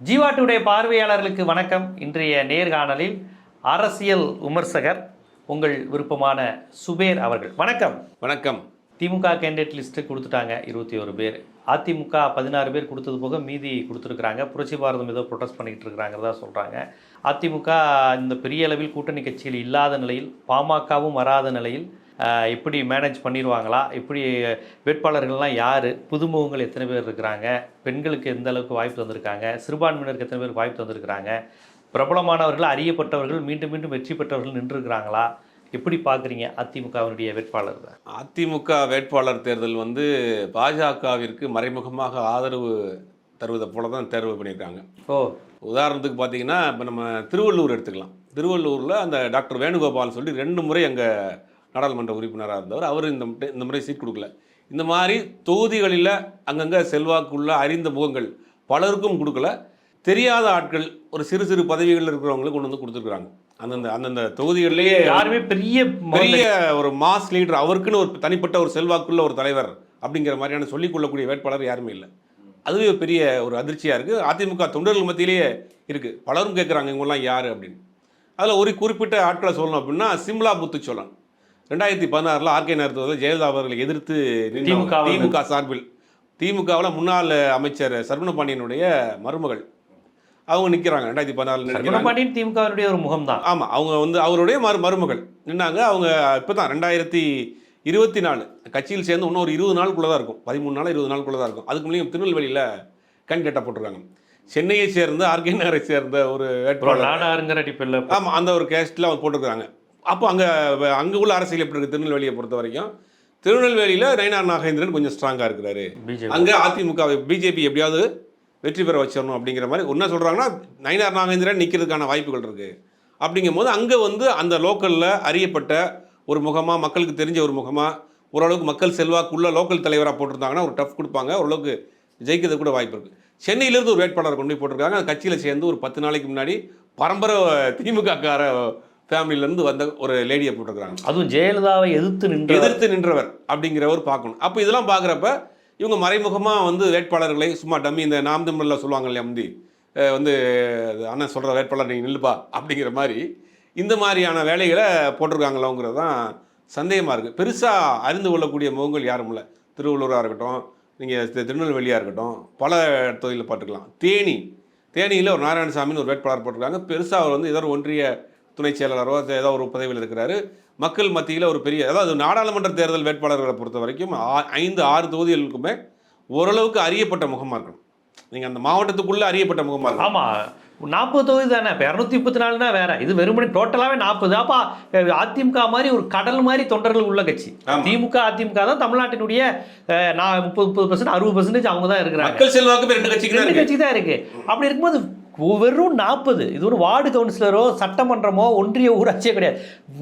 Jeeva today பார்வையாளர்களுக்கு வணக்கம். இன்றைய நேர்காணலில் அரசியல் விமர்சகர் உங்கள் விருப்பமான சுபேர் அவர்கள். வணக்கம். வணக்கம். திமுக கேண்டிடேட் லிஸ்ட்டு கொடுத்துட்டாங்க இருபத்தி ஒரு பேர். அதிமுக பதினாறு பேர் கொடுத்தது போக மீதி கொடுத்துருக்குறாங்க. புரட்சி பாரதம் ஏதோ ப்ரொடெஸ்ட் பண்ணிக்கிட்டு இருக்கிறாங்கிறதா சொல்கிறாங்க அதிமுக இந்த பெரிய அளவில் கூட்டணி கட்சியில் இல்லாத நிலையில் பாமகவும் வராத நிலையில் ஆஹ், எப்படி மேனேஜ் பண்ணிடுவாங்களா எப்படி வேட்பாளர்கள்லாம் யார்? புதுமுகங்கள் எத்தனை பேர் இருக்கிறாங்க? பெண்களுக்கு எந்த அளவுக்கு வாய்ப்பு தந்திருக்காங்க? சிறுபான்மையினருக்கு எத்தனை பேர் வாய்ப்பு தந்திருக்கிறாங்க? பிரபலமானவர்கள் அறியப்பட்டவர்கள் மீண்டும் மீண்டும் வெற்றி பெற்றவர்கள் நின்றுருக்கிறாங்களா? எப்படி பார்க்குறீங்க அதிமுகவினுடைய வேட்பாளர் அதிமுக வேட்பாளர் தேர்தல் வந்து பாஜகவிற்கு மறைமுகமாக ஆதரவு தருவதை போல தான் தேர்வு பண்ணியிருக்காங்க. ஓ. உதாரணத்துக்கு பார்த்தீங்கன்னா இப்போ நம்ம திருவள்ளூர் எடுத்துக்கலாம். திருவள்ளூரில் அந்த டாக்டர் வேணுகோபால் சொல்லி ரெண்டு முறை அங்கே நாடாளுமன்ற உறுப்பினராக இருந்தவர். அவர் இந்த இந்த முறை சீட் கொடுக்கல. இந்த மாதிரி தொகுதிகளில் அங்கங்கே செல்வாக்குள்ள அறிந்த முகங்கள் பலருக்கும் கொடுக்கல. தெரியாத ஆட்கள் ஒரு சிறு சிறு பதவிகளில் இருக்கிறவங்களுக்கு கொண்டு வந்து கொடுத்துருக்குறாங்க. அந்தந்த அந்தந்த தொகுதிகளிலேயே யாருமே பெரிய பெரிய ஒரு மாஸ் லீடர் அவருக்குன்னு ஒரு தனிப்பட்ட ஒரு செல்வாக்குள்ள ஒரு தலைவர் அப்படிங்கிற மாதிரியான சொல்லிக் கொள்ளக்கூடிய வேட்பாளர் யாருமே இல்லை. அதுவே ஒரு பெரிய ஒரு அதிர்ச்சியாக இருக்குது அதிமுக தொண்டர்கள் மத்தியிலேயே இருக்குது பலரும் கேட்குறாங்க இவங்கெல்லாம் யார் அப்படின்னு. அதில் ஒரு குறிப்பிட்ட ஆட்களை சொல்லணும் அப்படின்னா சிம்லா புத்து சோழன் ரெண்டாயிரத்தி பதினாறில் ஆர்கே நேரத்தில் ஜெயலலிதா அவர்களை எதிர்த்து. திமுக. திமுக சார்பில். திமுகவில் முன்னாள் அமைச்சர் சரவண பாண்டியனுடைய மருமகள். அவங்க நிற்கிறாங்க ரெண்டாயிரத்தி பதினாறில் சர்வனபாண்டியன் திமுகவினுடைய ஒரு முகம் தான் ஆமாம் அவங்க வந்து அவருடைய மரு மருமகள். நின்னாங்க அவங்க இப்போ தான் ரெண்டாயிரத்தி இருபத்தி நாலு கட்சியில் சேர்ந்து இன்னும் ஒரு இருபது நாளுக்குள்ளே தான் இருக்கும். பதிமூணு நாள் இருபது நாளுக்குள்ளே தான் இருக்கும். அதுக்கு முன்னாடி திருநெல்வேலியில் கேண்டிடேட்டாக போட்டிருக்காங்க. சென்னையை சேர்ந்த ஆர்கே நகரை சேர்ந்த ஒரு வேட்பாளர். ஆமாம் அந்த ஒரு கேஸ்ட்டில் அவங்க போட்டிருக்காங்க அப்போ அங்கே அங்கே உள்ள அரசியல் எப்படி இருக்குது திருநெல்வேலியை பொறுத்த வரைக்கும் திருநெல்வேலியில் நயினார் நாகேந்திரன் கொஞ்சம் ஸ்ட்ராங்காக இருக்கிறாரு. அங்கே அதிமுக பிஜேபி எப்படியாவது வெற்றி பெற வச்சிடணும் அப்படிங்கிற மாதிரி என்ன சொல்கிறாங்கன்னா நயினார் நாகேந்திரன் நிற்கிறதுக்கான வாய்ப்புகள் இருக்குது அப்படிங்கும்போது அங்கே வந்து அந்த லோக்கலில் அறியப்பட்ட ஒரு முகமாக மக்களுக்கு தெரிஞ்ச ஒரு முகமாக ஓரளவுக்கு மக்கள் செல்வாக்குள்ள லோக்கல் தலைவராக போட்டிருந்தாங்கன்னா ஒரு டஃப் கொடுப்பாங்க. ஓரளவுக்கு ஜெயிக்கிறது கூட வாய்ப்பு இருக்குது சென்னையிலேருந்து ஒரு வேட்பாளர் கொண்டு போய் போட்டிருக்காங்க. அந்த கட்சியில் சேர்ந்து ஒரு பத்து நாளைக்கு முன்னாடி பரம்பரை திமுக கார ஃபேமிலியிலேருந்து வந்த ஒரு லேடியை போட்டிருக்காங்க அதுவும் ஜெயலலிதாவை எதிர்த்து நின்று எதிர்த்து நின்றவர் அப்படிங்கிறவர் பார்க்கணும். அப்போ இதெல்லாம் பார்க்குறப்ப இவங்க மறைமுகமாக வந்து வேட்பாளர்களை சும்மா டம்மி இந்த நாம் தமிழில் சொல்லுவாங்க இல்லையா முந்தி வந்து அண்ணன் சொல்கிற வேட்பாளர் நீங்கள் நில்லுப்பா அப்படிங்கிற மாதிரி இந்த மாதிரியான வேலைகளை போட்டிருக்காங்களோங்கிறது தான் சந்தேகமாக இருக்குது பெருசாக அறிந்து கொள்ளக்கூடிய முகங்கள் யாரும் இல்லை. திருவள்ளூராக இருக்கட்டும் நீங்கள் திருநெல்வேலியாக இருக்கட்டும் பல தொழிலில் பார்த்துக்கலாம். தேனி தேனியில் ஒரு நாராயணசாமின்னு ஒரு வேட்பாளர் போட்டிருக்காங்க. பெருசாக அவர் வந்து ஏதோ ஒன்றிய துணை செயலாளரோ ஏதோ ஒரு பதவியில் இருக்கிறாரு. மக்கள் மத்தியில் ஒரு பெரிய அதாவது நாடாளுமன்ற தேர்தல் வேட்பாளர்களை பொறுத்த வரைக்கும் ஐந்து ஆறு தொகுதிகளுக்குமே ஓரளவுக்கு அறியப்பட்ட முகமாக இருக்கணும். நீங்கள் அந்த மாவட்டத்துக்குள்ளே அறியப்பட்ட முகமாக இருக்கணும். ஆமா. நாற்பது தொகுதி தானே? இப்போ இரநூத்தி முப்பத்தி நாலுனா வேற. இது வெறுமனே டோட்டலாகவே நாற்பது அப்போ அதிமுக மாதிரி ஒரு கடல் மாதிரி தொண்டர்கள் உள்ள கட்சி. திமுக அதிமுக தான் தமிழ்நாட்டினுடைய நான் முப்பது முப்பது பர்சன்ட் அறுபது பர்சன்டேஜ் அவங்க தான் இருக்கிறாங்க. மக்கள் செல்வாக்கு ரெண்டு கட்சிக்கு ரெண்டு கட்சி தான் இருக்கு. அப்படி இருக்கும்போது வெறும் நாற்பது. இது ஒரு வார்டு கவுன்சிலரோ சட்டமன்றமோ ஒன்றிய ஊராட்சியோ கிடையாது.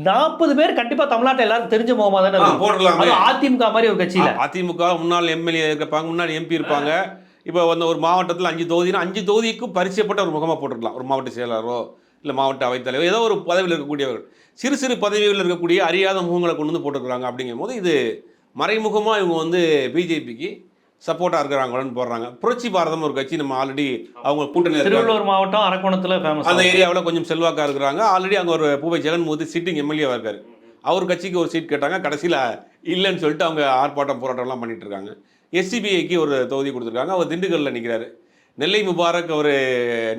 நாற்பது பேர் கண்டிப்பா தமிழ்நாட்டில் எல்லாரும் தெரிஞ்ச முகமா தானே. போடலாமே. அது அதிமுக மாதிரி ஒரு கட்சியில. அதிமுக முன்னாள் எம்எல்ஏ இருப்பாங்க முன்னாள் எம்பி இருப்பாங்க. இப்போ வந்து ஒரு மாவட்டத்தில் அஞ்சு தொகுதினா அஞ்சு தொகுதிக்கும் பரிச்சயப்பட்ட ஒரு முகமாக போட்டிருக்கலாம் ஒரு மாவட்ட செயலாளரோ இல்லை மாவட்ட அவைத்தலைவர் ஏதோ ஒரு பதவியில் இருக்கக்கூடியவர்கள். சிறு சிறு பதவிகளில் இருக்கக்கூடிய அறியாத முகங்களை கொண்டு வந்து போட்டிருக்கிறாங்க அப்படிங்கும்போது இது மறைமுகமாக இவங்க வந்து பிஜேபிக்கு சப்போர்ட்டாக இருக்கிறாங்கன்னு போடுறாங்க. புரட்சி பாரதம் ஒரு கட்சி நம்ம ஆல்ரெடி அவங்க கூட்டணி. திருவள்ளூர் மாவட்டம் அரக்கோணத்துல அந்த ஃபேமஸ் ஏரியாவில் கொஞ்சம் செல்வாக்கா இருக்கிறாங்க. ஆல்ரெடி அங்கே ஒரு பூவை ஜெகன்மூர்த்தி சிட்டிங் எம்எல்ஏவாக இருக்காரு. அவர் கட்சிக்கு ஒரு சீட் கேட்டாங்க. கடைசியில் இல்லைன்னு சொல்லிட்டு அவங்க ஆர்ப்பாட்டம் போராட்டம்லாம் பண்ணிட்டு இருக்காங்க. எஸ்சிபிஐக்கு ஒரு தொகுதி கொடுத்துருக்காங்க. அவர் திண்டுக்கல்லில் நிற்கிறாரு நெல்லை முபாரக் அவர்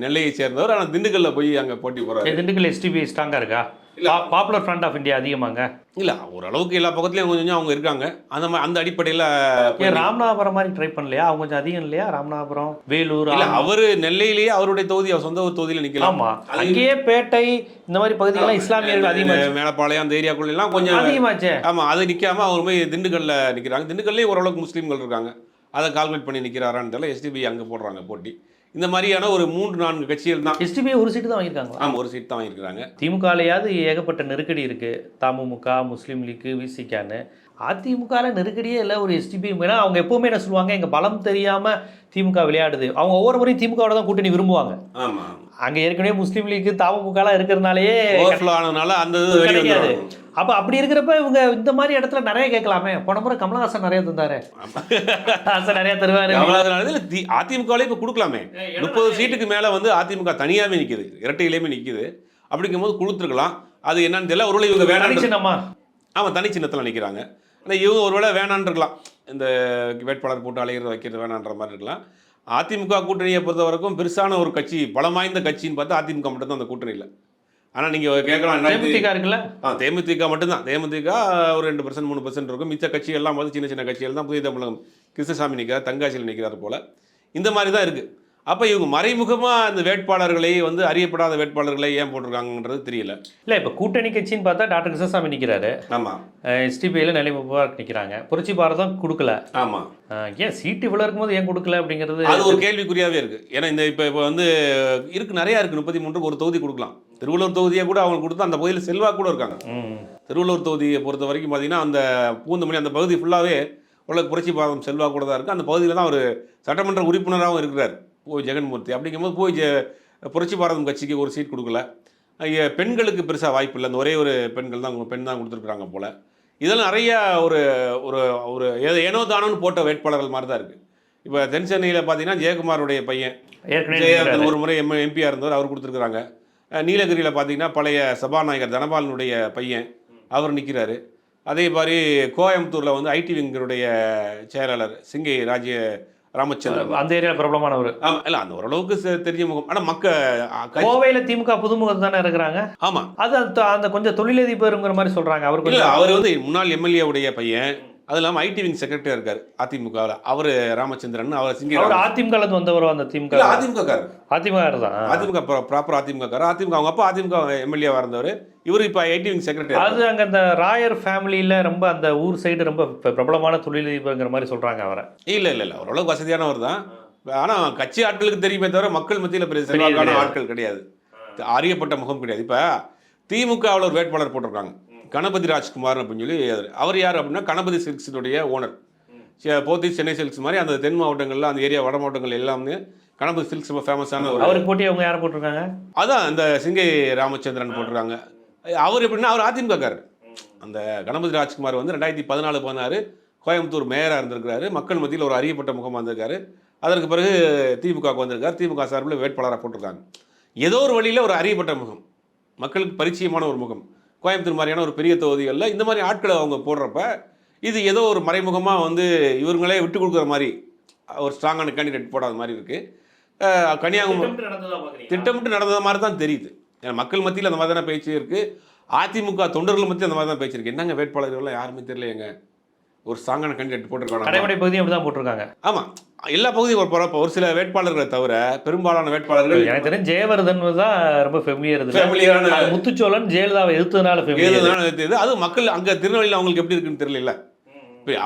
நெல்லையை சேர்ந்தவர். ஆனால் திண்டுக்கல்லில் போய் அங்கே போட்டி போகிறாரு திண்டுக்கல் எஸ்டிபி ஸ்ட்ராங்கா இருக்கா? பாப்புலர் ஃப்ரண்ட் ஆஃப் இந்தியா அதிகமாங்க. இல்லை ஓரளவுக்கு எல்லா பக்கத்துலையும் கொஞ்சம் கொஞ்சம் அவங்க இருக்காங்க. அந்த மா- அந்த அடிப்படையில் ஏன் ராமநாதபுரம் மாதிரி ட்ரை பண்ணலையா? அவங்க கொஞ்சம் அதிகம் இல்லையா? ராமநாதபுரம் வேலூர் இல்லை. அவர் நெல்லையிலேயே அவருடைய தொகுதி அவர் சொந்த ஒரு தொகுதியில் நிற்கலாம் அங்கேயே பேட்டை இந்த மாதிரி பகுதிகள்லாம் இஸ்லாமியர்கள் அதிகமாக மேலப்பாளையம் அந்த ஏரியாக்குள்ள எல்லாம் கொஞ்சம் அதிகமாச்சே. ஆமாம் அது நிற்காம அவர் போய் திண்டுக்கல்ல நிற்கிறாங்க திண்டுக்கல்லே ஓரளவுக்கு முஸ்லீம்கள் இருக்காங்க. அதை கால்குலேட் பண்ணி நிற்கிறாரான்னு தெரியல. எஸ்டிபி அங்கே போடுறாங்க போட்டி. இந்த மாதிரியான ஒரு மூன்று நான்கு கட்சிகள் தான். எஸ்டிபி ஒரு சீட்டு தான் வாங்கியிருக்காங்களா? ஆமாம் ஒரு சீட் தான் வாங்கியிருக்கிறாங்க. திமுகலையாவது ஏகப்பட்ட நெருக்கடி இருக்கு. தமுமுக முஸ்லீம் லீக்கு விசிகான்னு அதிமுகல நெருக்கடியே இல்லை ஒரு எஸ்டிபி ஏன்னா அவங்க எப்பவுமே என்ன சொல்லுவாங்க எங்க பலம் தெரியாம திமுக விளையாடுது. அவங்க ஒவ்வொரு முறையும் திமுகவோட தான் கூட்டணி விரும்புவாங்க. ஆமாம் அங்க ஏற்கனவே முஸ்லீம் லீக்கு தமுகலாம் இருக்கிறதுனாலயே ஓவர்ஃப்ளோ ஆனதுனால அந்த வந்துடும் அப்ப அப்படி இருக்கிறப்ப இவங்க இந்த மாதிரி இடத்துல நிறைய கேட்கலாமே. போன முறை கமலஹாசன் நிறைய தந்தாரு. ஹாசன் நிறைய தருவாரு. அதனால அதிமுகவிலே இப்போ கொடுக்கலாமே. முப்பது சீட்டுக்கு மேலே வந்து அதிமுக தனியாகவே நிற்கிது இரட்டையிலேயுமே நிற்கிது அப்படிங்கும்போது கொடுத்துருக்கலாம். அது என்னன்னு தெரியல. ஒருவேளை இவங்க வேணாம் ஆமாம் தனி சின்னத்தில் நிற்கிறாங்க ஆனால் இவங்க ஒருவேளை வேணான்னு இருக்கலாம். இந்த வேட்பாளர் போட்டு அலையிறது வைக்கிறது வேணான்ற மாதிரி இருக்கலாம். அதிமுக கூட்டணியை பொறுத்த வரைக்கும் பெருசான ஒரு கட்சி பலம் வாய்ந்த கட்சின்னு பார்த்தா அதிமுக மட்டும் தான் அந்த கூட்டணியில் ஆனால் நீங்கள் கேட்கலாம் தேமுதிக இருக்குல்ல? ஆ தேமுதிக மட்டும்தான். தேமுதிக ஒரு ரெண்டு பர்சன்ட் மூணு பர்சன்ட் இருக்கும். மிச்ச கட்சி எல்லாம் வந்து சின்ன சின்ன கட்சிகள் தான் புதிய தமிழகம் கிருஷ்ணசாமி நிற்கிறார் தங்காசியில் நிற்கிறார் போல. இந்த மாதிரி தான் இருக்குது அப்போ இவங்க மறைமுகமாக அந்த வேட்பாளர்களை வந்து அறியப்படாத வேட்பாளர்களை ஏன் போட்டிருக்காங்கன்றது தெரியல. இல்ல இப்ப கூட்டணி கட்சின்னு பார்த்தா டாக்டர் கிருஷ்ணசாமி நிக்கிறாரு. ஆமாம் எஸ்டிபிஐல நிலை முபாரக் நிக்கிறாங்க. புரட்சி பாரதம் கொடுக்கல. ஆமாம் ஏன் சீட்டு இவ்வளவு இருக்கும்போது ஏன் கொடுக்கல அப்படிங்கிறது அது ஒரு கேள்விக்குறியாவே இருக்கு. ஏன்னா இந்த இப்போ இப்போ வந்து இருக்கு நிறையா இருக்கு. முப்பத்தி மூன்றுக்கு ஒரு தொகுதி கொடுக்கலாம். திருவள்ளூர் தொகுதியை கூட அவங்க கொடுத்து அந்த பகுதியில் செல்வா கூட இருக்காங்க. திருவள்ளூர் தொகுதியை பொறுத்த வரைக்கும் பார்த்தீங்கன்னா அந்த பூந்தமல்லி அந்த பகுதி ஃபுல்லாகவே உலக புரட்சி பாதம் செல்வா கூட தான் இருக்குது அந்த பகுதியில் தான் ஒரு சட்டமன்ற உறுப்பினராகவும் இருக்கிறார். போய் ஜெகன்மூர்த்தி அப்படிங்கும்போது போய் புரட்சி பாரதம் கட்சிக்கு ஒரு சீட் கொடுக்கல. பெண்களுக்கு பெருசாக வாய்ப்பு இல்லை. அந்த ஒரே ஒரு பெண்கள் தான் பெண் தான் கொடுத்துருக்குறாங்க போல். இதெல்லாம் நிறைய ஒரு ஒரு ஒரு ஏதோ ஏனோ தானோன்னு போட்ட வேட்பாளர்கள் மாதிரி தான் இருக்குது இப்போ தென் சென்னையில் பார்த்தீங்கன்னா ஜெயக்குமாருடைய பையன் நிக்கிறாரு. ஒரு முறை எம் எம்பியாக இருந்தவர் அவர் கொடுத்துருக்குறாங்க. நீலகிரியில் பார்த்தீங்கன்னா பழைய சபாநாயகர் தனபாலனுடைய பையன் அவர் நிற்கிறாரு அதே மாதிரி கோயம்புத்தூரில் வந்து ஐடி விங்கருடைய செயலாளர் சிங்கை ராஜ்ய ராமச்சந்திரன். அந்த ஏரியால பிரபலமானவர். இல்லை அந்த ஓரளவுக்கு தெரிஞ்ச முகம். ஆனால் மக்க கோவையில திமுக புதுமுகம் தானே இருக்கிறாங்க? ஆமா. அது அந்த கொஞ்சம் தொழிலதிபருங்கிற மாதிரி சொல்றாங்க. அவர் இல்ல கொஞ்சம் அவர் வந்து முன்னாள் எம்எல்ஏ உடைய பையன். அது இல்லாமல் ஐடி விங் செக்ரட்டரியா இருக்காரு அதிமுகவில். அவர் ராமச்சந்திரன் அவர் சிங்கை அவர் ராம- அதிமுக இருந்து வந்தவர் அந்த திமுக அதிமுக அதிமுக தான் அதிமுக ப்ராப்பர் அதிமுக காரர் அதிமுக அவங்க அப்பா அதிமுக எம்எல்ஏவா இருந்தவர். இவர் இப்போ ஐடி விங் செக்ரட்டரி அது அங்க அந்த ராயர் ஃபேமிலியில ரொம்ப அந்த ஊர் சைடு ரொம்ப பிரபலமான தொழிலதிபருங்கிற மாதிரி சொல்றாங்க அவரை. இல்ல இல்ல இல்ல. ஓரளவுக்கு வசதியானவர் தான். ஆனா கட்சி ஆட்களுக்கு தெரியுமே தவிர மக்கள் மத்தியில பெரிய செல்வாக்கான. ஆட்கள் கிடையாது. அறியப்பட்ட முகம் கிடையாது. இப்ப திமுகவில் ஒரு வேட்பாளர் போட்டிருக்காங்க. கணபதி ராஜ்குமார் அப்படின்னு சொல்லி அவர். அவர் யார் அப்படின்னா கணபதி சில்க்ஸினுடைய ஓனர். போத்தி சென்னை சில்க்ஸ் மாதிரி அந்த தென் மாவட்டங்கள்ல அந்த ஏரியா வட மாவட்டங்கள் எல்லாமே கணபதி சில்க்ஸ் ரொம்ப ஃபேமஸான ஒரு அவருக்கு போட்டி அவங்க யாரை போட்டிருக்காங்க? அதான் அந்த சிங்கை ராமச்சந்திரன் போட்டிருக்காங்க. அவர் எப்படின்னா அவர் அதிமுகக்காரர். அந்த கணபதி ராஜ்குமார் வந்து ரெண்டாயிரத்தி பதினாலு பதினாறு கோயம்புத்தூர் மேயராக இருந்திருக்கிறாரு. மக்கள் மத்தியில் ஒரு அறியப்பட்ட முகமாக வந்திருக்காரு அதற்கு பிறகு திமுகவுக்கு வந்திருக்காரு. திமுக சார்பில் வேட்பாளராக போட்டிருக்காங்க. ஏதோ ஒரு வழியில் ஒரு அறியப்பட்ட முகம். மக்களுக்கு பரிச்சயமான ஒரு முகம். கோயம்புத்தூர் மாதிரியான ஒரு பெரிய தொகுதிகளில் இந்த மாதிரி ஆட்களை அவங்க போடுறப்ப இது ஏதோ ஒரு மறைமுகமாக வந்து இவங்களே விட்டு கொடுக்குற மாதிரி ஒரு ஸ்ட்ராங்கான கேண்டிடேட் போடாத மாதிரி இருக்குது கன்னியாகுமரி திட்டமிட்டு நடந்த மாதிரி தான் தெரியுது. ஏன்னா மக்கள் மத்தியில் அந்த மாதிரி தானே பேச்சு இருக்கு. அதிமுக தொண்டர்கள் மத்தியில் அந்த மாதிரி தான் பேச்சு இருக்கு. என்னங்க வேட்பாளர்கள்லாம் யாருமே தெரியலையேங்க. ஒரு ஸ்ட்ராங்கான கேண்டிடேட் போட்டிருக்காங்க கடைமடை பகுதியும் அப்படிதான் போட்டிருக்காங்க. ஆமா. எல்லா பகுதியும் ஒரு போறப்ப ஒரு சில வேட்பாளர்களை தவிர பெரும்பாலான வேட்பாளர்கள் எனக்கு தெரிஞ்சு ஜெயவர்தன் தான் ரொம்ப ஃபெமிலியர் ஃபேமிலியான முத்துச்சோழன் ஜெயலலிதாவை எதிர்த்ததுனால ஏதுனால தெரியுது அது மக்கள் அங்க திருநெல்வேலியில் அவங்களுக்கு எப்படி இருக்குன்னு தெரியல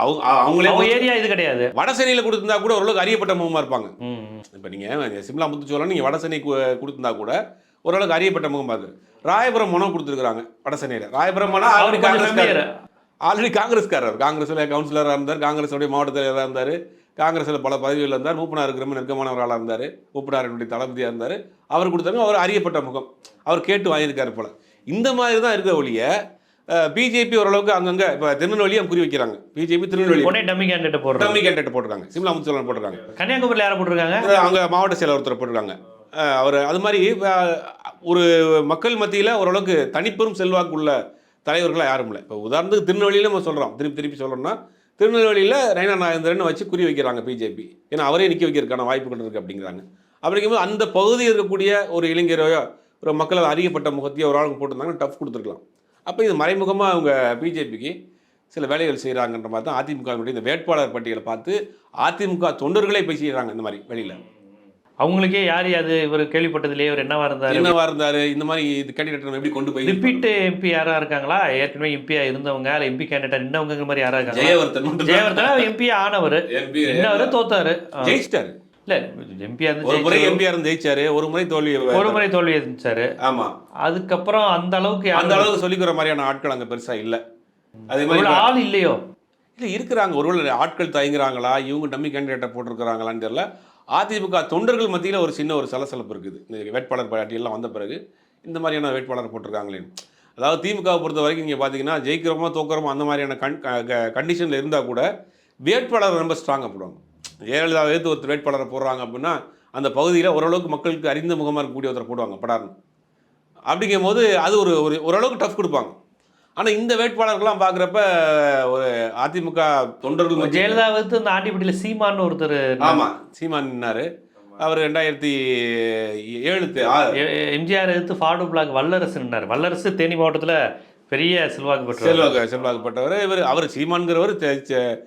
அவங்க அவங்களே அவங்க ஏரியா இது கிடையாது. வடசென்னையில் கொடுத்திருந்தா கூட ஓரளவுக்கு அறியப்பட்ட முகமா இருப்பாங்க. இப்போ நீங்கள் சிம்லா முத்துச்சோழன் நீங்கள் வடசென்னை கொடுத்திருந்தா கூட ஓரளவுக்கு அறியப்பட்ட முகம் பார்க்குது ராயபுரம் மனம் கொடுத்துருக்காங்க வடசென்னையில் ராயபுரம் மனம் அவர் ஆல்ரெடி கொஞ்சம் காங்கிரஸ் familiar. ஆல்ரெடி காங்கிரஸ்காரர். காங்கிரஸில் கவுன்சிலராக இருந்தார் காங்கிரஸுடைய மாவட்ட தலைவராக இருந்தார். காங்கிரஸில் பல பதவிகளில் இருந்தார். மூப்பனாருக்கு ரொம்ப நெருக்கமானவராக இருந்தார். மூப்பனாரினுடைய தளபதியாக இருந்தார். அவர் கொடுத்தாங்க அவர் அறியப்பட்ட முகம். அவர் கேட்டு வாங்கியிருக்காரு போல. இந்த மாதிரி தான் இருக்க ஒழிய பிஜேபி ஓரளவுக்கு அங்கங்கே இப்போ திருநெல்வேலியும் குறி வைக்கிறாங்க. பிஜேபி திருநெல்வேலி. டம்மி கேண்டிடேட் போடுறாங்க. டம்மி கேண்டிடேட் போட்டிருக்காங்க. சிம்லா முத்துச்சோழன் போட்டிருக்காங்க. கன்னியாகுமரியில் யாரை போட்டிருக்காங்க? அங்கே மாவட்ட செயலர் ஒருத்தர் போட்டிருக்காங்க. அவர் அது மாதிரி ஒரு மக்கள் மத்தியில் ஓரளவுக்கு தனிப்பெரும் செல்வாக்கு உள்ள தலைவர்களாக யாரும் இல்லை. இப்போ உதாரணத்துக்கு திருநெல்வேலியில் நம்ம சொல்கிறோம் திருப்பி திருப்பி சொல்கிறோம்னா திருநெல்வேலியில் நயனா நாகேந்திரன் வச்சு குறி வைக்கிறாங்க பிஜேபி ஏன்னா அவரே நிற்க வைக்கிறதுக்கான வாய்ப்புகள் இருக்குது அப்படிங்கிறாங்க. அப்படிங்கும்போது அந்த பகுதியில் இருக்கக்கூடிய ஒரு இளைஞரையோ ஒரு மக்களால் அறியப்பட்ட முகத்தையோ ஒரு ஆளுங்க போட்டிருந்தாங்கன்னா டஃப் கொடுத்துருக்கலாம். அப்போ இது மறைமுகமாக அவங்க பிஜேபிக்கு சில வேலைகள் செய்கிறாங்கன்ற மாதிரி தான் அதிமுகவினுடைய இந்த வேட்பாளர் பட்டியலை பார்த்து அதிமுக தொண்டர்களே போய் செய்கிறாங்க இந்த மாதிரி வெளியில். அவங்களுக்கே யார் அது இவர் கேள்விப்பட்டதுலயே இவர் என்னவா இருந்தாரு? என்னவா இருந்தாரு? இந்த மாதிரி இது கேண்டிடேட் எப்படி கொண்டு போய் ரிப்பீட் எம்பி யாரா இருக்காங்களா? ஏற்கனவே எம்பியா இருந்தவங்க இல்ல எம்பி கேண்டிடேட் நின்னவங்க மாதிரி யாரா இருக்காங்க ஜெயவர்தன் ஜெயவர்தனா? எம்பி ஆனவர். இன்னவர் தோத்தாரு. ஜெயிச்சிட்டாரு. இல்ல எம்பியா ஒரு முறை இருந்து எம்பிஆர் இருந்து ஜெயிச்சாரு. ஒரு முறை தோல்வி ஒரு முறை தோல்வி இருந்துச்சாரு ஆமா. அதுக்கப்புறம் அந்த அளவுக்கு அந்த அளவுக்கு சொல்லிக்கிற மாதிரியான ஆட்கள் அங்க பெருசா இல்ல. அதே மாதிரி ஆள் இல்லையோ? இல்ல இருக்கிறாங்க. ஒருவேளை ஆட்கள் தயங்குறாங்களா? இவங்க டம்மி கேண்டிடேட்டை போட்டிருக்கிறாங்களான்னு தெரியல. அதிமுக தொண்டர்கள் மத்தியில் ஒரு சின்ன ஒரு சலசலப்பு இருக்குது. இந்த வேட்பாளர் பட்டியெல்லாம் வந்த பிறகு இந்த மாதிரியான வேட்பாளர் போட்டிருக்காங்களே. அதாவது திமுகவை பொறுத்த வரைக்கும் நீங்கள் பார்த்தீங்கன்னா ஜெயிக்கிறோமோ தோக்கிறோமோ அந்த மாதிரியான கண் கண்டிஷனில் இருந்தால் கூட வேட்பாளர் ரொம்ப ஸ்ட்ராங்காக போடுவாங்க. ஜெயலலிதா எடுத்து ஒருத்தர் வேட்பாளரை போடுறாங்க அப்படின்னா அந்த பகுதியில் ஓரளவுக்கு மக்களுக்கு அறிந்த முகமாக இருக்கக்கூடிய ஒருத்தர் போடுவாங்க படார்னு. அப்படிங்கும் போது அது ஒரு ஒரு ஓரளவுக்கு டஃப் கொடுப்பாங்க. ஆனால் இந்த வேட்பாளர்கள்லாம் பார்க்குறப்ப ஒரு அதிமுக தொண்டர்கள் ஜெயலலிதா வந்து இந்த ஆண்டிப்பட்டியில சீமான்னு ஒருத்தர் ஆமாம் சீமான் நின்னாரு. அவர் ரெண்டாயிரத்தி ஏழு எம்ஜிஆர் எடுத்து ஃபாடு பிளாக் வல்லரசு நின்னார். வல்லரசு தேனி மாவட்டத்துல பெரிய செல்வாக்கு பெற்றவர். செல்வாக்கு செல்வாக்குப்பட்டவர் இவர் அவர் சீமான்கிறவர் தெ- தெ-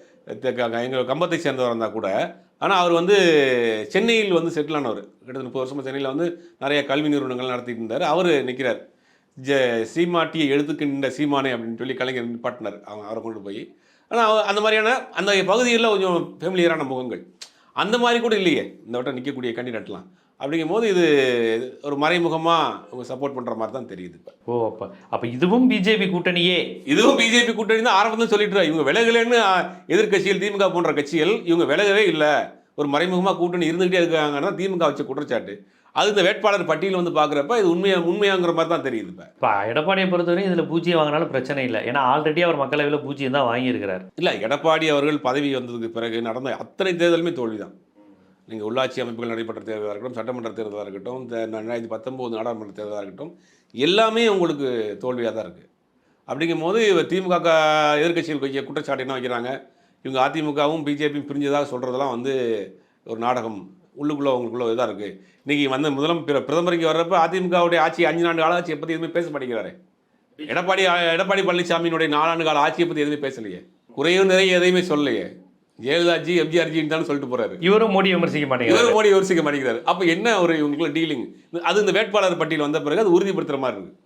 தெ- க- எங்க கம்பத்தை சேர்ந்தவர் இருந்தால் கூட. ஆனால் அவர் வந்து சென்னையில் வந்து செட்டில் ஆனவர். கிட்டத்தட்ட முப்பது வருஷமா சென்னையில் வந்து நிறைய கல்வி நிறுவனங்கள் நடத்திட்டு இருந்தார். அவர் நிற்கிறார் ஜ சீமாட்டியை எழுத்துக்கின்ற சீமானே அப்படின்னு சொல்லி கலைஞர் பாட்டினார். அவங்க அவரை கொண்டு போய். ஆனால் அந்த மாதிரியான அந்த பகுதிகளில் கொஞ்சம் ஃபெமிலியரான முகங்கள். அந்த மாதிரி கூட இல்லையே. இந்த வட்டம் நிற்கக்கூடிய கேண்டிடேட்லாம் அப்படிங்கும்போது இது ஒரு மறைமுகமாக அவங்க சப்போர்ட் பண்ணுற மாதிரி தான் தெரியுது இப்போ. ஓ அப்ப அப்ப இதுவும் பிஜேபி கூட்டணியே? இதுவும் பிஜேபி கூட்டணி தான் ஆரம்பத்தில் சொல்லிட்டு இவங்க விலகலைன்னு ஆ, எதிர்க்கட்சிகள் திமுக போன்ற கட்சிகள் இவங்க விலகவே இல்லை. ஒரு மறைமுகமாக கூட்டணி இருந்துகிட்டே இருக்காங்கன்னா திமுக வச்ச குற்றச்சாட்டு. அது இந்த வேட்பாளர் பட்டியல் வந்து பார்க்குறப்ப இது உண்மையா உண்மையாங்கிற மாதிரி தான் தெரியுது இப்போ. இப்போ எடப்பாடியை பொறுத்தவரையும் இதுல பூஜ்ஜியம் வாங்கினாலும் பிரச்சனை இல்லை. ஏன்னா ஆல்ரெடி அவர் மக்களவையில் பூஜ்ஜியம் தான் வாங்கியிருக்கிறார். இல்லை எடப்பாடி அவர்கள் பதவி வந்ததுக்கு பிறகு நடந்த அத்தனை தேர்தலுமே தோல்வி தான் நீங்கள் உள்ளாட்சி அமைப்புகள் நடைபெற்ற தேர்தலாக இருக்கட்டும் சட்டமன்ற தேர்தலாக இருக்கட்டும் இந்த ரெண்டாயிரத்தி பத்தொம்போது நாடாளுமன்ற தேர்தலாக இருக்கட்டும் எல்லாமே உங்களுக்கு தோல்வியாக தான் இருக்குது அப்படிங்கும் போது திமுக எதிர்க்கட்சிகள் வைக்க குற்றச்சாட்டு என்ன வைக்கிறாங்க. இவங்க அதிமுகவும் பிஜேபியும் பிரிஞ்சதாக சொல்கிறதெல்லாம் வந்து ஒரு நாடகம் உள்ளுக்குள்ளே அவங்களுக்குள்ள இதாக இருக்குது இன்றைக்கி வந்து முதலம் பிர- பிரதமர் இங்கே வர்றப்ப அதிமுகவுடைய ஆட்சி அஞ்சு நாண்டு கால ஆட்சியை பற்றி எதுவுமே பேச மாட்டேங்கிறாரு. எடப்பாடி எடப்பாடி பழனிசாமியினுடைய நாலாண்டு கால ஆட்சியை பத்தி எதுவுமே பேசலையே. குறையும் நிறைய எதையுமே சொல்லலையே. ஜெயலலிதா ஜி எம்ஜிஆர் ஜின்னு தான் சொல்லிட்டு போறாரு. இவரும் மோடி விமர்சிக்க மாட்டேங்கிறார். இவர் மோடி யோசிக்க மாட்டேங்கிறாரு. அப்ப என்ன ஒரு இவங்களுக்குள்ள டீலிங் அது இந்த வேட்பாளர் பட்டியல் வந்த பிறகு அது உறுதிப்படுத்துற மாதிரி இருக்கு.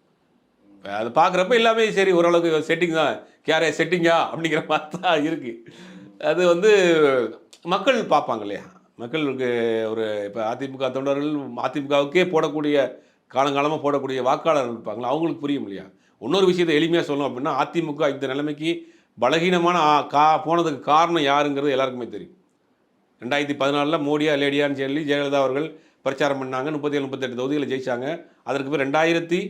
அது பார்க்குறப்ப எல்லாமே சரி ஓரளவுக்கு செட்டிங் தான். கேரே செட்டிங்கா அப்படிங்கிற மாதிரி தான் இருக்கு. அது வந்து மக்கள் பார்ப்பாங்க இல்லையா? மக்களுக்கு ஒரு இப்போ அதிமுக தொண்டர்கள் அதிமுகவுக்கே போடக்கூடிய காலங்காலமாக போடக்கூடிய வாக்காளர்கள் இருப்பாங்களா? அவங்களுக்கு புரியும் இல்லையா? இன்னொரு விஷயத்தை எளிமையாக சொல்லணும் அப்படின்னா அதிமுக இந்த நிலைமைக்கு பலகீனமான கா போனதுக்கு காரணம் யாருங்கிறது எல்லாருக்குமே தெரியும். ரெண்டாயிரத்தி பதினாலில் மோடியா லேடியான்னு சொல்லி ஜெயலலிதா அவர்கள் பிரச்சாரம் பண்ணாங்க. முப்பத்தி ஏழு முப்பத்தெட்டு தொகுதிகளை ஜெயிச்சாங்க. அதற்கு பிறகு ரெண்டாயிரத்தி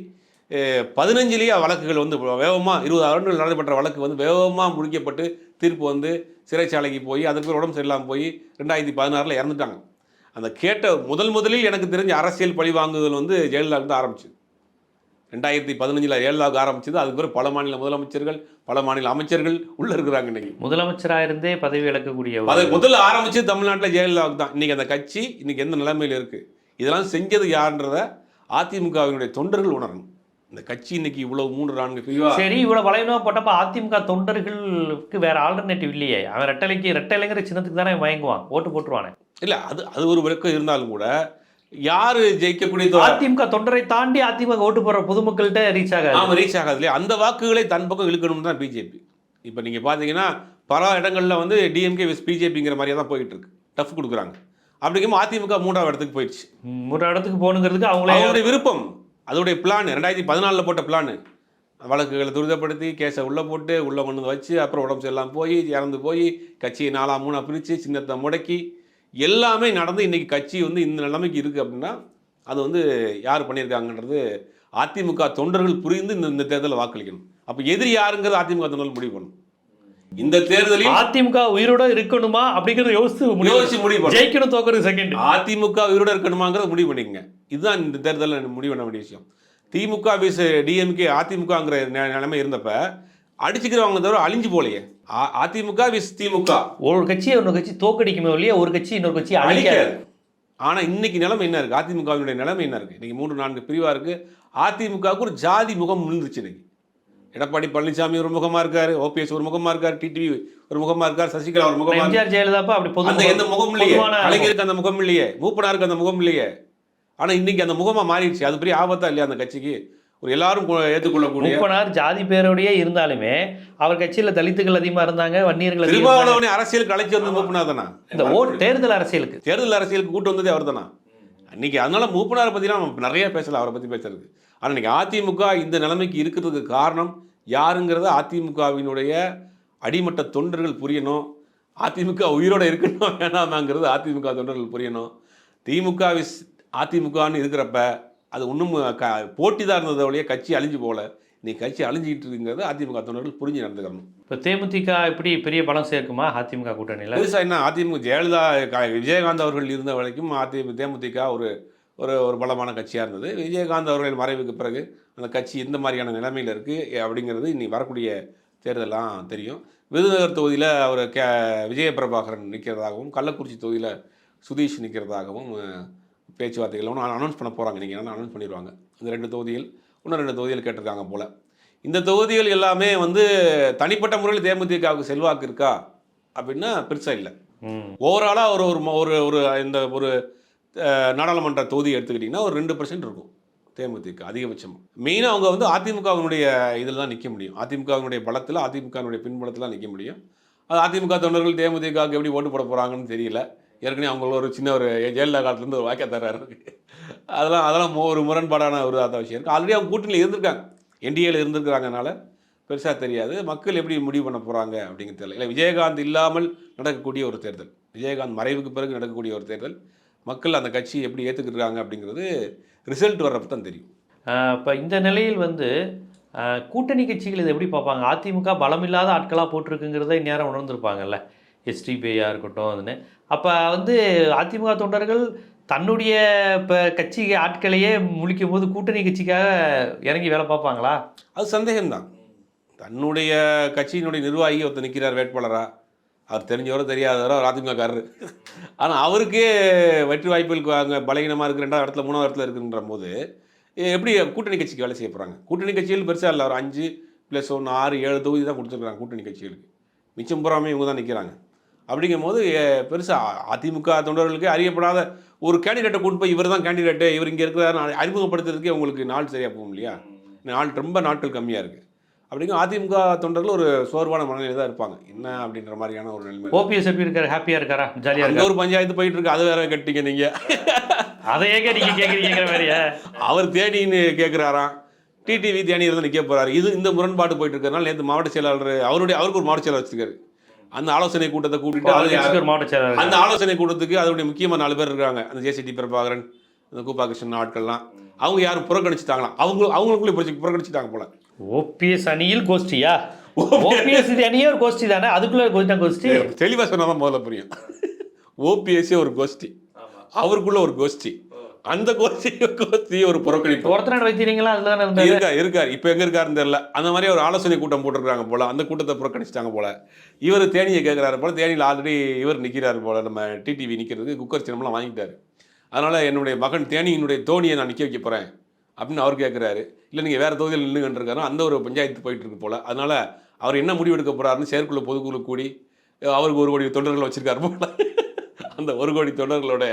பதினஞ்சிலேயே வழக்குகள் வந்து வேகமாக இருபது ஆண்டுகள் நடைபெற்ற வழக்கு வந்து வேகமாக முடிக்கப்பட்டு தீர்ப்பு வந்து சிறைச்சாலைக்கு போய் அதுக்கு உடம்பு சரியில்லாமல் போய் ரெண்டாயிரத்தி பதினாறில் இறந்துட்டாங்க. அந்த கேட்ட முதல் முதலில் எனக்கு தெரிஞ்ச அரசியல் பழி வாங்குதல் வந்து ஜெயலலிதா இருந்து ஆரம்பிச்சு ரெண்டாயிரத்தி பதினஞ்சில் ஜெயலலிதாவுக்கு ஆரம்பிச்சது. அதுக்கு பிறகு பல மாநில முதலமைச்சர்கள் பல மாநில அமைச்சர்கள் உள்ளே இருக்கிறாங்க இன்னைக்கு. முதலமைச்சரா இருந்தே பதவி இழக்கக்கூடிய அதை முதல்ல ஆரம்பிச்சு தமிழ்நாட்டில் ஜெயலலிதாவுக்கு தான். இன்னைக்கு அந்த கட்சி இன்னைக்கு எந்த நிலைமையில் இருக்கு? இதெல்லாம் செஞ்சது யாருன்றத அதிமுகவினுடைய தொண்டர்கள் உணரணும். இந்த கட்சி இன்னைக்கு இவ்வளவு மூன்று நான்கு பிரிவா சரி இவ்வளவு பலவீனமா போட்டப்ப அதிமுக தொண்டர்களுக்கு வேற ஆல்டர்னேட்டிவ் இல்லையே. அவன் ரெட்டலைக்கு ரெட்டலைங்கிற சின்னத்துக்கு தானே மயங்குவான். ஓட்டு போட்டுருவானே. இல்ல அது அது ஒரு விளக்கம் இருந்தாலும் கூட யாரு ஜெயிக்கக்கூடிய அதிமுக தொண்டரை தாண்டி அதிமுக ஓட்டு போடுற பொதுமக்கள்கிட்ட ரீச் ஆகாது. ஆமா ரீச் ஆகாது இல்லையா? அந்த வாக்குகளை தன் பக்கம் இழுக்கணும் தான் பிஜேபி இப்போ நீங்க பாத்தீங்கன்னா பல இடங்கள்ல வந்து டிஎம்கே விஸ் பிஜேபிங்கிற மாதிரியே தான் போயிட்டு இருக்கு. டஃப் கொடுக்குறாங்க. அப்படிங்கும் அதிமுக மூன்றாவது இடத்துக்கு போயிடுச்சு. ம், ஒரு இடத்துக்கு போகணுங்கிறதுக்கு அவங்களே அவங்களுடைய விருப்பம். அதோடைய பிளான் ரெண்டாயிரத்தி பதினாலில் போட்ட பிளான் வழக்குகளை துரிதப்படுத்தி கேஸை உள்ளே போட்டு உள்ளே கொண்டு வந்து வச்சு அப்புறம் உடம்பு சரியில்லாமல் போய் இறந்து போய் கட்சியை நாலாம் மூணாக பிரித்து சின்னத்தை முடக்கி எல்லாமே நடந்து இன்னைக்கு கட்சி வந்து இந்த நிலைமைக்கு இருக்குது அப்படின்னா அது வந்து யார் பண்ணியிருக்காங்கன்றது அதிமுக தொண்டர்கள் புரிந்து இந்த இந்த தேர்தலில் வாக்களிக்கணும். அப்போ எதிரி யாருங்கிறது அதிமுக தொண்டர்கள் முடிவு பண்ணணும். இந்த தேர்தலில் அதிமுக உயிரோட இருக்கணுமா அப்படிங்கறத யோசிச்சு யோசிச்சு முடிவு. ஜெயிக்கணும் தோக்குறது செகண்ட் அதிமுக உயிரோட இருக்கணுமாங்கிறத முடிவு பண்ணிக்கங்க. இதுதான் இந்த தேர்தலில் முடிவு பண்ண வேண்டிய விஷயம். திமுக விஸ் டிஎம்கே அதிமுகங்கிற நிலைமை இருந்தப்ப அடிச்சுக்கிறவங்க தவிர அழிஞ்சு போலையே. அதிமுக விஸ் திமுக. ஒரு கட்சியை இன்னொரு கட்சி தோக்கடிக்குமே ஒழிய ஒரு கட்சி இன்னொரு கட்சி அழிக்காது. ஆனா இன்னைக்கு நிலைமை என்ன இருக்கு? அதிமுகவினுடைய நிலைமை என்ன இருக்கு? இன்னைக்கு மூன்று நான்கு பிரிவா இருக்கு. அதிமுகவுக்கு ஒரு ஜாதி முகம் விழுந்துச்சு இன்னைக்கு. எடப்பாடி பழனிசாமி ஒரு முகமா இருக்காரு ஓபிஎஸ் ஒரு முகமா இருக்காரு டிடிவி ஒரு முகமா இருக்காரு சசிகலா ஒரு முகமா இருக்காரு எம்ஜிஆர் ஜெயலலிதாப்ப அப்படி பொது அந்த எந்த முகம் இல்லையே? கலைஞருக்கு அந்த முகம் இல்லையே? மூப்பனாருக்கு அந்த முகம் இல்லையே? ஆனா இன்னைக்கு அந்த முகமா மாறிடுச்சு. அது பெரிய ஆபத்தா இல்லையா அந்த கட்சிக்கு? ஒரு எல்லாரும் ஏற்றுக்கொள்ளக்கூடிய மூப்பனார் ஜாதி பேரோடயே இருந்தாலுமே அவர் கட்சியில தலித்துகள் அதிகமா இருந்தாங்க வன்னியர்கள். திருமாவளவனை அரசியலுக்கு அழைச்சி வந்து மூப்பனார் தானா? இந்த ஓட் தேர்தல் அரசியலுக்கு. தேர்தல் அரசியலுக்கு கூட்டு வந்ததே அவர் தானா? இன்னைக்கு அதனால மூப்பனாரை பற்றிலாம் நம்ம நிறைய பேசலாம் அவரை பற்றி பேசுறதுக்கு. ஆனால் இன்னைக்கு அதிமுக இந்த நிலைமைக்கு இருக்கிறதுக்கு காரணம் யாருங்கிறத அதிமுகவினுடைய அடிமட்ட தொண்டர்கள் புரியணும். அதிமுக உயிரோட இருக்கணும் வேணாமாங்கிறது அதிமுக தொண்டர்கள் புரியணும். திமுக விஸ் அதிமுகன்னு இருக்கிறப்ப அது ஒன்றும் க போட்டி தான் இருந்ததை ஒழிய கட்சி அழிஞ்சு போகல. நீ கட்சி அழிஞ்சிட்டு இருக்குங்கிறது அதிமுக தொண்டர்கள் புரிஞ்சு நடந்துக்கணும். இப்போ தேமுதிக எப்படி பெரிய பலம் சேர்க்குமா அதிமுக கூட்டணியில? புதுசா என்ன அதிமுக ஜெயலலிதா விஜயகாந்த் அவர்கள் இருந்த வரைக்கும் அதிமுக தேமுதிக ஒரு ஒரு ஒரு பலமான கட்சியாக இருந்தது. விஜயகாந்த் அவர்களின் மறைவுக்கு பிறகு அந்த கட்சி எந்த மாதிரியான நிலைமையில் இருக்குது அப்படிங்கிறது இனி வரக்கூடிய தேர்தலாம் தெரியும். விருதுநகர் தொகுதியில் அவர் கே விஜய பிரபாகரன் நிற்கிறதாகவும் கள்ளக்குறிச்சி தொகுதியில் சுதீஷ் நிற்கிறதாகவும் பேச்சுவார்த்தைகள் ஒன்று அனௌன்ஸ் பண்ண போகிறாங்க நீங்கள் அனௌன்ஸ் பண்ணிடுவாங்க இந்த ரெண்டு தொகுதியில் இன்னும் ரெண்டு தொகுதியில் கேட்டிருக்காங்க போல். இந்த தொகுதிகள் எல்லாமே வந்து தனிப்பட்ட முறையில் தேமுதிகவுக்கு செல்வாக்கு இருக்கா? அப்படின்னா பெருசாக இல்லை. ஓவராலாக ஒரு ஒரு ஒரு ஒரு இந்த ஒரு நாடாளுமன்ற தொகுதி எடுத்துக்கிட்டிங்கன்னா ஒரு ரெண்டு பர்சன்ட் இருக்கும் தேமுதிக அதிகபட்சம். மெயினாக அவங்க வந்து அதிமுகவினுடைய இதில் தான் நிற்க முடியும். அதிமுகவினுடைய பலத்தில் அதிமுகவினுடைய பின்பலத்தில் நிற்க முடியும். அது அதிமுக தொண்டர்கள் தேமுதிகவுக்கு எப்படி ஓட்டு போட போகிறாங்கன்னு தெரியல. ஏற்கனவே அவங்க ஒரு சின்ன ஒரு ஜெயலலிதா காலத்துலேருந்து ஒரு வாக்கியத்தாரர் தர்றாரு. அதெல்லாம் அதெல்லாம் ஒரு முரண்பாடான ஒரு அத விஷயம் இருக்குது. ஆல்ரெடி அவங்க கூட்டணியில் இருந்திருக்காங்க. என்டிஏல இருந்திருக்கிறாங்கனால பெருசாக தெரியாது. மக்கள் எப்படி முடிவு பண்ண போகிறாங்க அப்படிங்கிறது தெரியல. இல்லை விஜயகாந்த் இல்லாமல் நடக்கக்கூடிய ஒரு தேர்தல். விஜயகாந்த் மறைவுக்கு பிறகு நடக்கக்கூடிய ஒரு தேர்தல். மக்கள் அந்த கட்சி எப்படி ஏற்றுக்கிட்டுருக்காங்க அப்படிங்கிறது ரிசல்ட் வர்றப்ப தான் தெரியும். இப்போ இந்த நிலையில் வந்து கூட்டணி கட்சிகள் இதை எப்படி பார்ப்பாங்க? அதிமுக பலமில்லாத ஆட்களாக போட்டிருக்குங்கிறத இந்நேரம் உணர்ந்திருப்பாங்கல்ல. எஸ்டிபிஐயாக இருக்கட்டும் அதுன்னு. அப்போ வந்து அதிமுக தொண்டர்கள் தன்னுடைய இப்போ கட்சி ஆட்களையே முழிக்கும் போது கூட்டணி கட்சிக்காக இறங்கி வேலை பார்ப்பாங்களா? அது சந்தேகம்தான். தன்னுடைய கட்சியினுடைய நிர்வாகி ஒருத்தர் நிற்கிறார் வேட்பாளரா. அவர் தெரிஞ்சவரோ தெரியாதவரோ அவர் அதிமுகக்காரரு. ஆனால் அவருக்கே வெற்றி வாய்ப்புகளுக்கு அங்கே பலகீனமாக இருக்கு ரெண்டாவது இடத்துல மூணாவது இடத்துல இருக்குன்ற போது எப்படி கூட்டணி கட்சிக்கு வேலை செய்ய போகிறாங்க கூட்டணி கட்சிகள் பெருசாக இல்லை ஒரு அஞ்சு ப்ளஸ் ஒன்று ஆறு ஏழு தொகுதி தான் கொடுத்துருக்காங்க கூட்டணி கட்சிகளுக்கு. மிச்சம் பூராமே இவங்க தான் நிற்கிறாங்க அப்படிங்கும் போது பெருசாக அதிமுக தொண்டர்களுக்கு அறியப்படாத ஒரு கேண்டிடேட்டை கொண்டு போய் இவர் தான் கேண்டிடேட்டு இவர் இங்கே இருக்கிறாரு அறிமுகப்படுத்துறதுக்கே உங்களுக்கு நாள் சரியாக போகும் இல்லையா நாள் ரொம்ப நாட்கள் கம்மியாக இருக்குது அப்படிங்கும் அதிமுக தொண்டர்கள் ஒரு சோர்வான மனநிலையில் தான் இருப்பாங்க. என்ன அப்படின்ற மாதிரியான ஒரு நிலைமை. ஓபிஎஸ் எப்படி இருக்காரு? ஹாப்பியாக இருக்காரா? ஜாலியாக இருக்காரு? ஒரு பஞ்சாயத்து போயிட்டு இருக்கு அது வேற கட்டிங்க நீங்க. அதையே நீங்கள் கேட்குறீங்கிற மாதிரியா? அவர் தேனின்னு கேட்குறாராம் டிடிவி தேனி இருந்து நிற்க போறாரு. இது இந்த முரண்பாடு போயிட்டு இருக்கறனால நேற்று மாவட்ட செயலாளர் அவருடைய அவருக்கு ஒரு மாவட்ட செயலாளர் வச்சிருக்காரு. அந்த ஆலோசனை கூட்டத்தை கூட்டிட்டு அந்த ஆலோசனை கூட்டத்துக்கு அதனுடைய முக்கியமான நாலு பேர் இருக்காங்க. அந்த ஜேசிடி பிரபாகரன் அந்த கூப்பா கிருஷ்ணன் ஆட்கள்லாம். அவங்க யாரும் புறக்கணிச்சுட்டாங்களாம். அவங்க அவங்களுக்குள்ளே புறக்கணிச்சுட்டாங்க போல. ஓபிஎஸ் அணியில் கோஷ்டியா? ஓபிஎஸ். அணியே ஒரு கோஷ்டி தானே? அதுக்குள்ள கோஷ்டி கோஷ்டி. தெளிவாக சொன்னால் முதல்ல புரியும். ஓபிஎஸ்ஸே ஒரு கோஷ்டி. அவருக்குள்ள ஒரு கோஷ்டி. அந்த கோஷ்டி கோஷ்டி ஒரு புறக்கணிப்பு. ஒருத்தநாடு வைத்தீங்களா அதுல தானே இருக்கா இருக்கார் இப்போ எங்க இருக்காருன்னு தெரியல. அந்த மாதிரி ஒரு ஆலோசனை கூட்டம் போட்டிருக்காங்க போல. அந்த கூட்டத்தை புறக்கணிச்சிட்டாங்க போல. இவர் தேனியை கேட்குறாரு போல. தேனியில் ஆல்ரெடி இவர் நிற்கிறாரு போல. நம்ம டிடிவி நிற்கிறதுக்கு குக்கர் சின்னம்லாம் வாங்கிட்டாரு. அதனால என்னுடைய மகன் தேனியினுடைய தோனியை நான் நிற்க வைக்க போறேன். அப்படின்னு அவர் கேட்குறாரு இல்லை நீங்கள் வேறு தொகுதியில் நின்றுகிட்டு அந்த ஒரு பஞ்சாயத்து போயிட்டுருக்கு போல். அதனால் அவர் என்ன முடிவு எடுக்க போகிறாருன்னு செயற்குழு பொதுக்குழு கூடி அவருக்கு ஒரு கோடி தொண்டர்கள் வச்சிருக்காரு போல. அந்த ஒரு கோடி தொண்டர்களோட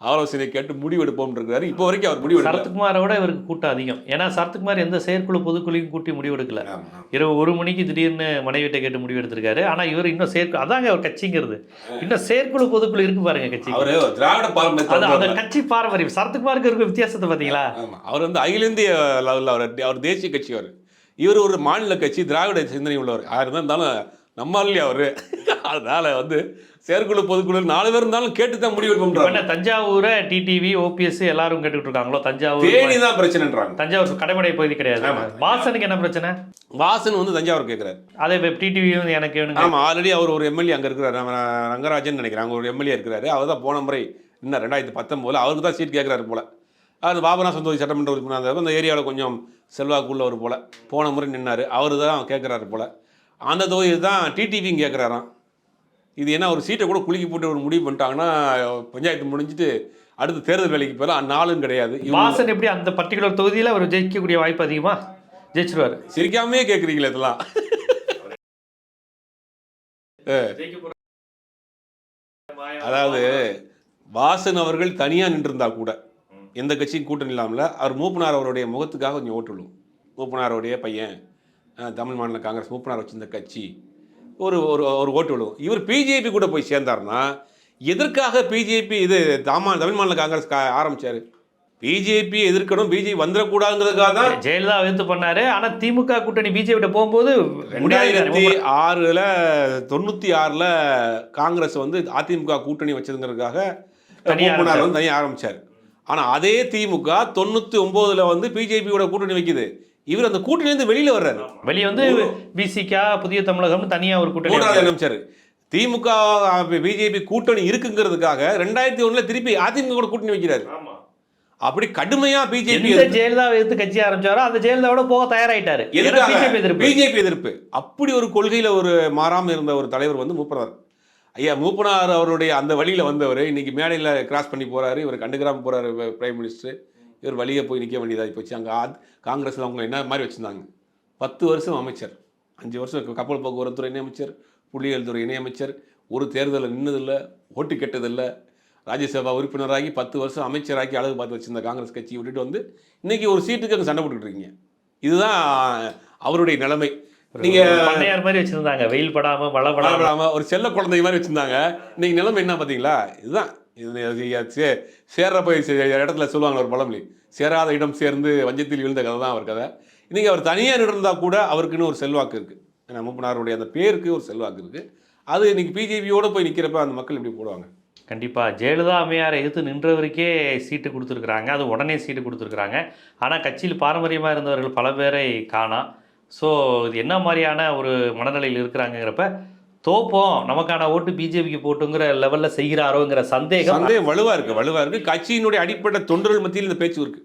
ஆலோசனை கேட்டு முடிவு எடுப்போம்னு இருக்காரு இப்போ வரைக்கும் அவர் முடிவு எடுக்கல சரத்குமாரை விட இவருக்கு கூட்டம் அதிகம். ஏன்னா சரத்குமார் எந்த செயற்குழு பொதுக்குழுவையும் கூட்டி முடிவு எடுக்கல ஆமா. இரவு ஒரு மணிக்கு திடீர்னு மனைவிட்ட கேட்டு முடிவு எடுத்திருக்காரு ஆனா இவர் இன்னும் செயற்குழு அதாங்க அவர் கட்சிங்கிறது. இன்னும் செயற்குழு பொதுக்குழு இருக்கு பாருங்க கட்சி அவரு திராவிட அது பாரம்பரியத்தை அந்த கட்சி பாரம்பரியம் சரத்குமாருக்கு இருக்க வித்தியாசத்தை பாத்தீங்களா அவர் வந்து அகில இந்திய லெவலில் அவர் அவர் தேசிய கட்சி அவர். இவர் ஒரு மாநில கட்சி திராவிட சிந்தனை உள்ளவர். யார் இருந்தாலும் நம்ம இல்லையா அவரு. அதனால வந்து செயற்குழு பொதுக்குழு நாலு பேர் இருந்தாலும் கேட்டு தான் முடிவு என்ன தஞ்சாவூரை டிடிவி ஓபிஎஸ் எல்லாரும் கேட்டுக்கிட்டு இருக்காங்களோ தஞ்சாவூர் தேனி தான் பிரச்சனைன்றாங்க. தஞ்சாவூர் கடைமடை பகுதி கிடையாது. வாசனுக்கு என்ன பிரச்சனை? வாசன் வந்து தஞ்சாவூர் கேட்குறாரு அதே டிடிவி எனக்கு வேணுங்க. ஆமா ஆல்ரெடி அவர் ஒரு எம்எல்ஏ அங்க இருக்கிறாரு. நம்ம ரங்கராஜன் நினைக்கிறேன். அங்க ஒரு எம்எல்ஏ இருக்கிறாரு. அவர் தான் போன முறை இன்னும் ரெண்டாயிரத்தி பத்தொம்போதுல அவருக்கு தான் சீட் கேட்குறாரு போல. அது பாபநாசம் தொகுதி சட்டமன்ற உறுப்பினர். அந்த ஏரியாவில் கொஞ்சம் செல்வாக்குள்ளவர் போல. போன முறை நின்னாரு. அவர் தான் கேட்குறாரு போல. அந்த தொகுதி தான் டிடிவியும் கேட்குறாராம் இது என்ன ஒரு சீட்டை கூட குலுக்கி போட்டு ஒரு முடிவு பண்ணிட்டாங்கன்னா பஞ்சாயத்து முடிஞ்சிட்டு அடுத்து தேர்தல் வேலைக்கு போகலாம் நாளும் கிடையாது. வாசன் எப்படி அந்த பர்டிகுலர் தொகுதியில அவர் ஜெயிக்கக்கூடிய வாய்ப்பு அதிகமா? ஜெயிச்சிருவாரு. சிரிக்காமே கேட்குறீங்களே இதெல்லாம். அதாவது வாசன் அவர்கள் தனியாக நின்றிருந்தா கூட எந்த கட்சியும் கூட்டணி இல்லாமல் அவர் மூப்பனார் அவருடைய முகத்துக்காக கொஞ்சம் ஓட்டு விழும் மூப்பனாருடைய பையன் தமிழ் மாநில காங்கிரஸ் மூப்பனார் வச்சிருந்த கட்சி. ஒரு ஒரு ஒரு ஓட்டு விழுவும். இவர் பிஜேபி கூட போய் சேர்ந்தாருன்னா எதற்காக பிஜேபி இது தாமா தமிழ் மாநில காங்கிரஸ் ஆரம்பிச்சாரு? பிஜேபி எதிர்க்கணும் பிஜேபி வந்துடக்கூடாதுங்கிறதுக்காக தான். ஜெயலலிதா எதிர்த்து பண்ணாரு. ஆனா திமுக கூட்டணி பிஜேபி போகும்போது ரெண்டாயிரத்தி ஆறுல தொண்ணூத்தி ஆறுல காங்கிரஸ் வந்து அதிமுக கூட்டணி வச்சதுங்கிறதுக்காக தனியா மூப்பனார் வந்து தனியாக ஆரம்பிச்சார். ஆனா அதே திமுக தொண்ணூத்தி ஒன்பதுல வந்து பிஜேபியோட கூட்டணி வைக்குது. இவர் அந்த கூட்டணியிலேருந்து வெளியில வர்றாரு. வெளிய வந்து விசிகா புதிய தமிழகம் தனியா ஒரு கூட்டணி ஆரம்பிச்சாரு திமுக பிஜேபி கூட்டணி இருக்குங்கிறதுக்காக ரெண்டாயிரத்தி ஒண்ணுல திருப்பி அதிமுக கூட கூட்டணி வைக்கிறாரு. அப்படி கடுமையா பிஜேபி ஜெயலலிதா எதிர்த்து கட்சி ஆரம்பிச்சாரோ அந்த ஜெயலலிதாவோட போக தயாராயிட்டாரு. பிஜேபி எதிர்ப்பு. பிஜேபி எதிர்ப்பு. அப்படி ஒரு கொள்கையில ஒரு மாறாம இருந்த ஒரு தலைவர் வந்து மூப்பனார். ஐயா மூப்பனார் அவருடைய அந்த வழியில வந்தவர். இன்னைக்கு மேடையில் கிராஸ் பண்ணி போறாரு. இவர் கண்டுக்கிறாம போறாரு பிரைம் மினிஸ்டர் இவர் வழியே போய் நிற்க வேண்டியதாகி போச்சு. அங்கே காங்கிரஸில் அவங்க என்ன மாதிரி வச்சிருந்தாங்க? பத்து வருஷம் அமைச்சர். அஞ்சு வருஷம் கப்பல் போக்குவரத்து துறை இணையமைச்சர் புள்ளியியல் துறை இணையமைச்சர் ஒரு தேர்தலில் நின்னதில்லை ஓட்டு கெட்டதில்லை. ராஜ்யசபா உறுப்பினராகி பத்து வருஷம் அமைச்சராக்கி அழகு பார்த்து வச்சிருந்த காங்கிரஸ் கட்சியை விட்டுட்டு வந்து இன்னைக்கு ஒரு சீட்டுக்கு அங்கே சண்டை போட்டுக்கிட்டு இருக்கீங்க. இதுதான் அவருடைய நிலைமை. நீங்க பண்ணையார் மாதிரி வச்சிருந்தாங்க. வெயில் படாம மழை படாம. பரவாயில்லாம ஒரு செல்ல குழந்தை மாதிரி வச்சிருந்தாங்க. இன்னைக்கு நிலைமை என்ன பார்த்தீங்களா? இதுதான். இது சே சேர்ற போய் இடத்துல சொல்லுவாங்க ஒரு பழமொழி. சேராத இடம் சேர்ந்து வஞ்சத்தில் விழுந்த கதை தான் அவர் கதை. இன்றைக்கி அவர் தனியாக நின்றிருந்தால் கூட அவருக்குன்னு ஒரு செல்வாக்கு இருக்குது ஏன்னா மூப்பனாருடைய அந்த பேருக்கு ஒரு செல்வாக்கு இருக்குது அது இன்றைக்கி பிஜேபியோடு போய் நிற்கிறப்ப அந்த மக்கள் இப்படி போடுவாங்க. கண்டிப்பாக ஜெயலலிதா அம்மையாரை எதிர்த்து நின்றவருக்கே சீட்டு கொடுத்துருக்குறாங்க. அது உடனே சீட்டு கொடுத்துருக்குறாங்க. ஆனால் கட்சியில் பாரம்பரியமாக இருந்தவர்கள் பல பேரை காணாம் ஸோ இது என்ன மாதிரியான ஒரு மனநிலையில் இருக்கிறாங்கிறப்ப தோப்போம். நமக்கான ஓட்டு பிஜேபிக்கு போட்டுங்கிற லெவல்ல செய்கிறாரோங்கிற சந்தேகம். சந்தேகம் வலுவா இருக்கு வலுவா இருக்கு. கட்சியினுடைய அடிப்படை தொண்டர்கள் மத்தியில் இந்த பேச்சு இருக்கு.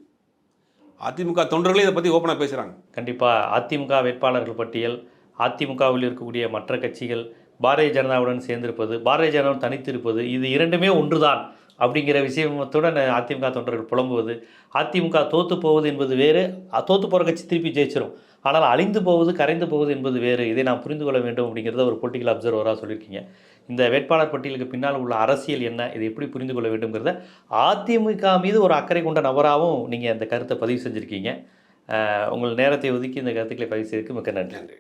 அதிமுக தொண்டர்களே இதை பத்தி ஓப்பனா பேசுறாங்க. கண்டிப்பா அதிமுக வேட்பாளர்கள் பட்டியல் அதிமுகவில் இருக்கக்கூடிய மற்ற கட்சிகள் பாரதிய ஜனதாவுடன் சேர்ந்திருப்பது பாரதிய ஜனதாவுடன் தனித்திருப்பது இது இரண்டுமே ஒன்றுதான் அப்படிங்கிற விஷயத்துடன் அதிமுக தொண்டர்கள் புலம்புவது. அதிமுக தோத்து போவது என்பது வேறு. தோத்து போகிற கட்சி திருப்பி ஜெயிச்சிரும். ஆனால் அழிந்து போவது கரைந்து போவது என்பது வேறு. இதை நான் புரிந்து கொள்ள வேண்டும் அப்படிங்கிறத ஒரு பொலிட்டிக்கல் அப்சர்வராக சொல்லியிருக்கீங்க. இந்த வேட்பாளர் பட்டியலுக்கு பின்னால் உள்ள அரசியல் என்ன? இதை எப்படி புரிந்து கொள்ள வேண்டும்ங்கிறத அதிமுக மீது ஒரு அக்கறை கொண்ட நபராகவும் நீங்கள் அந்த கருத்தை பதிவு செஞ்சுருக்கீங்க. உங்கள் நேரத்தை ஒதுக்கி இந்த கருத்துக்களை பதிவு செய்ததுக்கு மிக்க நன்றி.